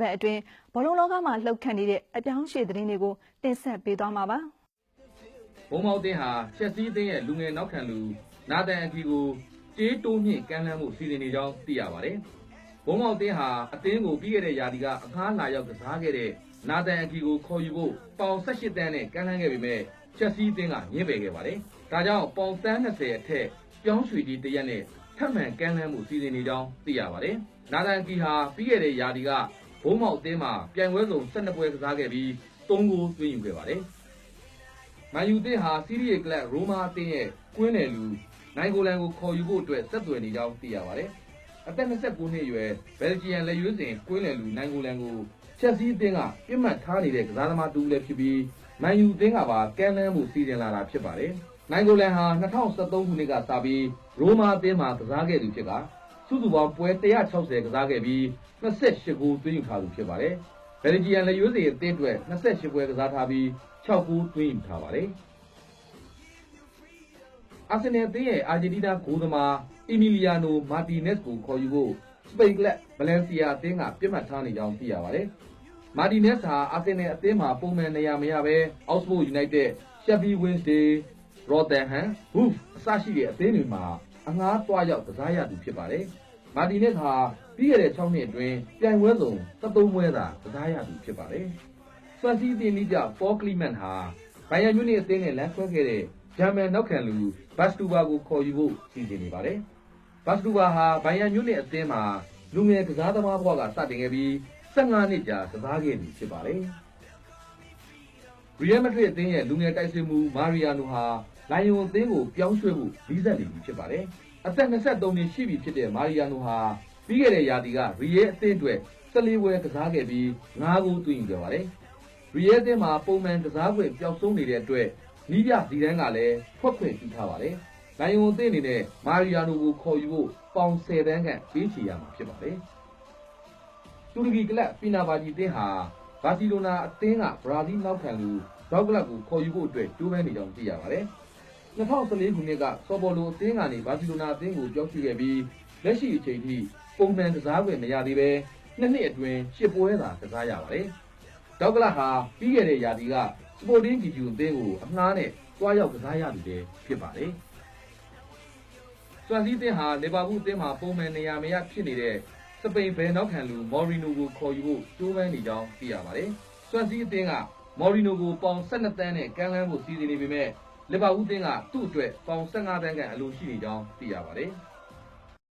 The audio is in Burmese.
ဘက်အတွင်းဘောလုံးလောကမှာလှုပ်ခတ်နေတဲ့အပြောင်းအရွှေ့သတင်းတွေကိုတင်ဆက်ပေးသွားမှာပါဘုံမောက်တင်းဟာချက်စည်းအသင်းရဲ့လူငယ်နောက်ခံလူနာတန်အကီကိုကြေးတိုးမြင့်ကမ်းလှမ်းမှုစီစဉ်နေကြောင်းသိရပါတယ်။ဘုံမောက်တင်းဟာအသင်းကိုပြီးခဲ့တဲ့ရာသီကအခါလာရောက်ကစားခဲ့တဲ့နာတန်အကီကိုခေါ်ယူဖို့ပေါင်18တန်းနဲ့ကမ်းလှမ်းခဲ့ပေမဲ့ချက်စည်းအသင်းကညှင်းပယ်ခဲ့ပါတယ်။ဒါကြောင့်ပေါင်တန်း20အထက်ပြောင်းရွှေကြီးတရက်နဲ့ထပ်မံကမ်းလှမ်းမှုစီစဉ်နေကြောင်းသိရပါတယ်။နာတန်အကီဟာပြီးခဲ့တဲ့ရာသီက ဘုံမောက်တင်းမှာပြိုင်ပွဲစုံ12ပွဲကစားခဲ့ပြီး3ဂိုးသွင်းယူခဲ့ပါတယ်။မန်ယူသစ်ဟာစီးရီးရဲ့ကလပ်ရိုမာအသင်းရဲ့ကွင်းနယ်လူနိုင်ဂိုလန်ကိုခေါ်ယူဖို့အတွက်ဆက်သွယ်နေကြောင်းသိရပါတယ်။အသက်29နှစ်အရွယ်ဘယ်လ်ဂျီယန်လက်ရွေးစင်ကွင်းနယ်လူနိုင်ဂိုလန်ကိုချက်စီးအသင်းကပြစ်မှတ်ထားနေတဲ့ကစားသမားတူလည်းဖြစ်ပြီးမန်ယူအသင်းကပါကမ်းလှမ်းမှုစီစဉ်လာတာဖြစ်ပါတယ်။နိုင်ဂိုလန်ဟာ2013ခုနှစ်ကစပြီးရိုမာအသင်းမှာကစားခဲ့သူဖြစ်က စုစုပေါင်းပွဲ160ကစားခဲ့ပြီး28ဂိုးသွင်းယူထားသူဖြစ်ပါတယ်။ဘယ်လ်ဂျီယန်လက်ရွေးစင်အသင်းအတွက်28ပွဲကစားထားပြီး6ဂိုးသွင်းယူထားပါတယ်။အာဆင်နယ်အသင်းရဲ့အာဂျင်တီးနားဂိုးသမားအီမီလီယာနိုမာတီနက်စ်ကိုခေါ်ယူဖို့စပိန်ကလပ်ဗလန်စီယာအသင်းကပြစ်မှတ်ထားနေကြောင်းသိရပါတယ်။မာတီနက်စ်ဟာအာဆင်နယ်အသင်းမှာပုံမှန်နေရာမရဘဲအောက်စဖို့ယူနိုက်တက်ရှက်ဖီဝင်းစ်ဒေးရော်တန်ဟမ်ဘူဖ်အစရှိတဲ့အသင်းတွေမှာအငှားတွားရောက်ကစားရသူဖြစ်ပါတယ်။ မာတီနက်စ်ဟာပြီးခဲ့တဲ့6နှစ်အတွင်းပြိုင်ပွဲစုံ73ပွဲသာကစားရသူဖြစ်ပါတယ်။ဆွမ်စီးအသင်းကြီးကြပေါ်ကလီမန်ဟာဘိုင်ယန်မြူနစ်အသင်းနဲ့လမ်းဆွဲခဲ့တဲ့ဂျာမန်နောက်ခံလူဘတ်စတူဘာကိုခေါ်ယူဖို့စီစဉ်နေပါတယ်။ဘတ်စတူဘာဟာဘိုင်ယန်မြူနစ်အသင်းမှာလူငယ်ကစားသမားဘဝကစတင်ခဲ့ပြီး15နှစ်ကြာကစားခဲ့သူဖြစ်ပါတယ်။ရီယယ်မက်ဒရစ်အသင်းရဲ့လူငယ်တိုက်စစ်မှုမာရီယာနိုဟာလိုင်ယွန်အသင်းကိုပြောင်းရွှေ့ဖို့ဗီဇက်နေပြီဖြစ်ပါတယ်။ အသက်23နှစ်ရှိပြီဖြစ်တဲ့မာရီယာနိုဟာပြီးခဲ့တဲ့ရာသီကရီယယ်အသင်းအတွက်14ပွဲကစားခဲ့ပြီး9ဂိုးသွင်းယူခဲ့ပါတယ်။ရီရဲအသင်းမှာပုံမှန်ကစားခွင့်ပျောက်ဆုံးနေတဲ့အတွက်နီးပြဇီဒန်းကလည်းထွက်ခွင့်ပြုထားပါတယ်။လိုင်ယွန်အသင်းအနေနဲ့မာရီယာနိုကိုခေါ်ယူဖို့ပေါင်10တန်းခန့်ပေးချေရမှာဖြစ်ပါတယ်။တူရကီကလပ်ပီနာဘာဂျီအသင်းဟာဘာစီလိုနာအသင်းကဘရာဇီးနောက်ခံလူဒေါက်ကလပ်ကိုခေါ်ယူဖို့အတွက်ကြိုးပမ်းနေကြောင်းသိရပါတယ်။ 2014ခုနှစ်ကဆော်ဘော်လိုအသင်းကနေဘာစီလိုနာအသင်းကိုပြောင်းရွှေ့ခဲ့ပြီးလက်ရှိအချိန်ထိပုံမှန်ကစားခွင့်မရသေးဘဲနှစ်နှစ်အတွင်းရှစ်ပွဲသာကစားရပါတယ်။ဒေါက်ကလဟာပြီးခဲ့တဲ့ရာသီကစပိုတင်းဂျီဂျူအသင်းကိုအငှားနဲ့တွားရောက်ကစားရသူလည်းဖြစ်ပါတယ်။ဆွမ်စီးအသင်းဟာလီဗာပူးအသင်းမှာပုံမှန်နေရာမရဖြစ်နေတဲ့စပိန်ဘယ်နောက်ခံလူမော်ရီနိုကိုခေါ်ယူဖို့ကြိုးပမ်းနေကြောင်းသိရပါတယ်။ဆွမ်စီးအသင်းကမော်ရီနိုကိုပေါင်12တန်းနဲ့ကမ်းလှမ်းဖို့စီစဉ်နေပေမဲ့ လီဗာပူးအသင်းကသူ့အတွက်ပေါင်15တန်းခန့်အလိုရှိနေကြောင်းသိရပါတယ်။